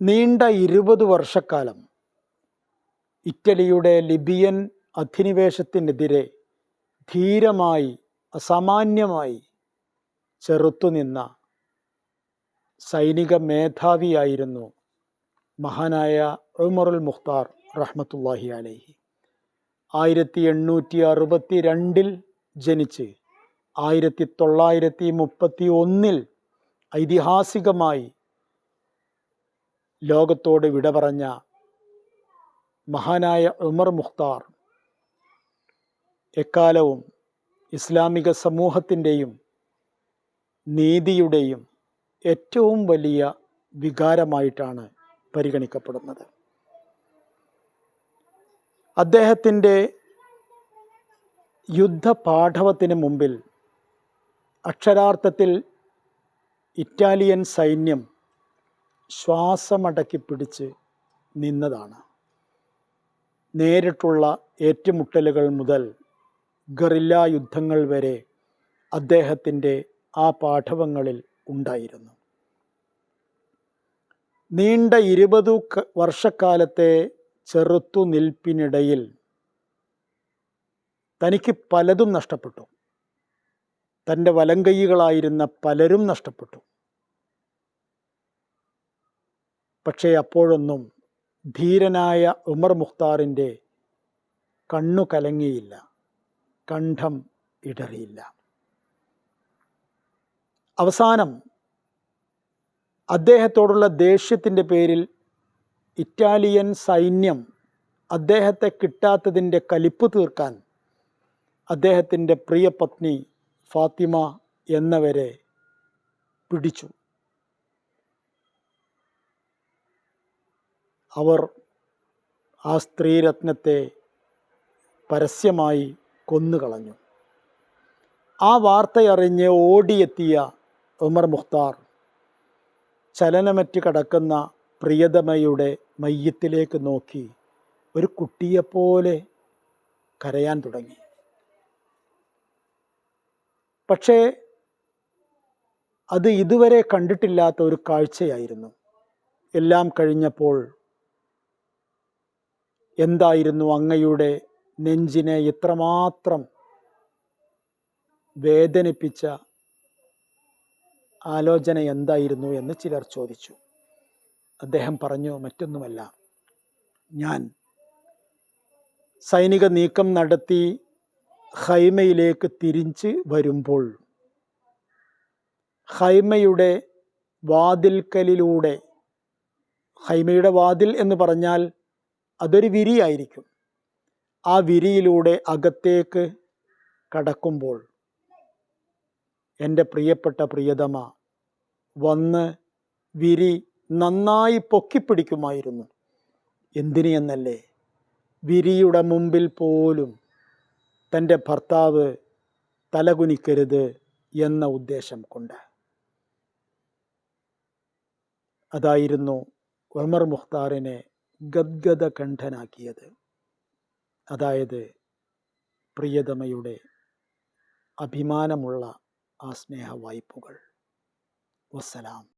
നീണ്ട ഇരുപത് വർഷക്കാലം ഇറ്റലിയുടെ ലിബിയൻ അധിനിവേശത്തിനെതിരെ ധീരമായി അസാമാന്യമായി ചെറുത്തുനിന്ന സൈനിക മേധാവിയായിരുന്നു മഹാനായ ഉമറുൽ മുഖ്താർ റഹ്മത്തുല്ലാഹി അലൈഹി. ആയിരത്തി എണ്ണൂറ്റി അറുപത്തി രണ്ടിൽ ജനിച്ച് ആയിരത്തി തൊള്ളായിരത്തി മുപ്പത്തി ഒന്നിൽ ഐതിഹാസികമായി ലോകത്തോട് വിട പറഞ്ഞ മഹാനായ ഉമർ മുഖ്താർ എക്കാലവും ഇസ്ലാമിക സമൂഹത്തിന്റെയും നീതിയുടെയും ഏറ്റവും വലിയ വികാരമായിട്ടാണ് പരിഗണിക്കപ്പെടുന്നത്. അദ്ദേഹത്തിന്റെ യുദ്ധപാഠവത്തിന് മുമ്പിൽ അക്ഷരാർത്ഥത്തിൽ ഇറ്റാലിയൻ സൈന്യം ശ്വാസമടക്കി പിടിച്ച് നിന്നതാണ്. നേരിട്ടുള്ള ഏറ്റുമുട്ടലുകൾ മുതൽ ഗറില്ല യുദ്ധങ്ങൾ വരെ അദ്ദേഹത്തിന്റെ ആ പാഠവങ്ങളിൽ ഉണ്ടായിരുന്നു. നീണ്ട ഇരുപതു വർഷക്കാലത്തെ ചെറുത്തുനിൽപ്പിനിടയിൽ തനിക്ക് പലതും നഷ്ടപ്പെട്ടു. തന്റെ വലങ്കൈകളായിരുന്ന പലരും നഷ്ടപ്പെട്ടു. പക്ഷേ അപ്പോഴൊന്നും ധീരനായ ഉമർ മുഖ്താറിന്റെ കണ്ണു കലങ്ങിയില്ല കണ്ഠം ഇടറിയില്ല. അവസാനം അദ്ദേഹത്തോടുള്ള ദേഷ്യത്തിന്റെ പേരിൽ ഇറ്റാലിയൻ സൈന്യം അദ്ദേഹത്തെ കിട്ടാത്തതിന്റെ കലിപ്പ് തീർക്കാൻ അദ്ദേഹത്തിന്റെ പ്രിയപത്നി ഫാത്തിമ എന്നവരെ പിടിച്ചു. അവർ ആ സ്ത്രീരത്നത്തെ പരസ്യമായി കൊന്നുകളഞ്ഞു. ആ വാർത്തയറിഞ്ഞ് ഓടിയെത്തിയ ഉമർ മുഖ്താർ ചലനമറ്റ് കടക്കുന്ന പ്രിയതമയുടെ മയ്യത്തിലേക്ക് നോക്കി ഒരു കുട്ടിയെപ്പോലെ കരയാൻ തുടങ്ങി. പക്ഷേ അത് ഇതുവരെ കണ്ടിട്ടില്ലാത്ത ഒരു കാഴ്ചയായിരുന്നു. എല്ലാം കഴിഞ്ഞപ്പോൾ എന്തായിരുന്നു അങ്ങയുടെ നെഞ്ചിനെ ഇത്രമാത്രം വേദനിപ്പിച്ച ആലോചന എന്തായിരുന്നു എന്ന് ചിലർ ചോദിച്ചു. അദ്ദേഹം പറഞ്ഞു മറ്റൊന്നുമല്ല. ഞാൻ സൈനിക നീക്കം നടത്തി ഹൈമയിലേക്ക് തിരിച്ച് വരുമ്പോൾ ഹൈമയുടെ വാതിൽക്കലിലൂടെ ഹൈമയുടെ വാതിൽ എന്ന് പറഞ്ഞാൽ അതൊരു വിരിയായിരിക്കും. ആ വിരിയിലൂടെ അകത്തേക്ക് കടക്കുമ്പോൾ എന്റെ പ്രിയപ്പെട്ട പ്രിയതമ വന്ന് വിരി നന്നായി പൊക്കിപ്പിടിക്കുമായിരുന്നു. എന്തിനെന്നല്ലേ വിരിയുടെ മുമ്പിൽ പോലും തന്റെ ഭർത്താവ് തലകുനിക്കരുത് എന്ന ഉദ്ദേശം കൊണ്ട്. അതായിരുന്നു ഉമർ മുഖ്താറിനെ ഗദ്ഗദ കണ്ഠനാക്കിയത് അതായത് പ്രിയതമയുടെ അഭിമാനമുള്ള ആ സ്നേഹ വായ്പകൾ വസ്സലാം.